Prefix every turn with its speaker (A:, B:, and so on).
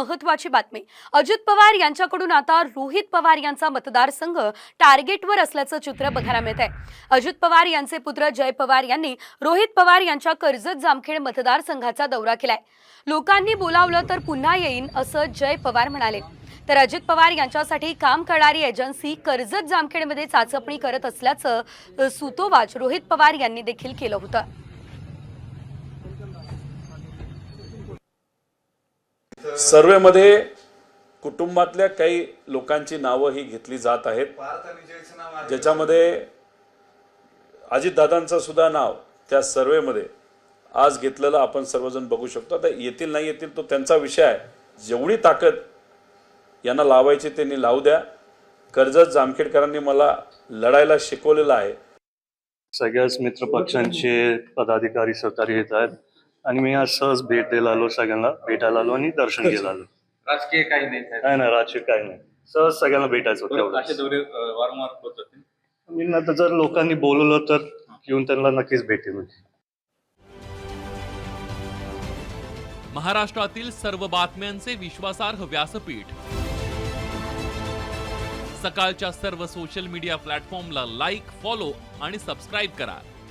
A: महत्वाची बातमी. अजित पवार यांच्याकडून आता रोहित पवार यांचा मतदारसंघ टार्गेटवर असल्याचं चित्र बघायला मिळत आहे अजित पवार यांचे पुत्र जय पवार यांनी रोहित पवार यांच्या कर्जत जामखेड मतदारसंघाचा दौरा केलाय. लोकांनी बोलावलं तर पुन्हा येईन असं जय पवार म्हणाले. तर अजित पवार यांच्यासाठी काम करणारी एजन्सी कर्जत जामखेडमध्ये चाचपणी करत असल्याचं सुतोवाच रोहित पवार यांनी देखील केलं होतं.
B: सर्वेमध्ये कुटुंबातल्या काही लोकांची नावं ही घेतली जात आहेत. ज्याच्यामध्ये अजितदादांचं सुद्धा नाव त्या सर्वेमध्ये आज घेतलेलं आपण सर्वजण बघू शकतो. आता येतील नाही येतील तो त्यांचा विषय आहे. जेवढी ताकद यांना लावायची त्यांनी लावू द्या. कर्जत जामखेडकरांनी मला लढायला शिकवलेलं आहे.
C: सगळ्याच मित्र पक्षांचे पदाधिकारी सहकारी येत आहेत. आणि मी आज सहज भेट द्यायला आलो सगळ्यांना. भेटायला आलो आणि दर्शन घ्यायला आलो.
D: राजकीय काही नाही साहेब.
C: नाही राजकीय काय नाही. सहज सगळ्यांना भेटायचं होतं
D: बरोबर, असे
C: तेवढंच.
D: दौरे अ, वारंवार होत
C: मी नंतर जर लोकांनी बोलवलं तर येऊन त्यांना नक्कीच भेटेल मी
E: महाराष्ट्रातील सर्व बातम्यांचे विश्वासार्ह व्यासपीठ. सकाळच्या सर्व सोशल मीडिया प्लॅटफॉर्मला लाईक फॉलो आणि सबस्क्राईब करा.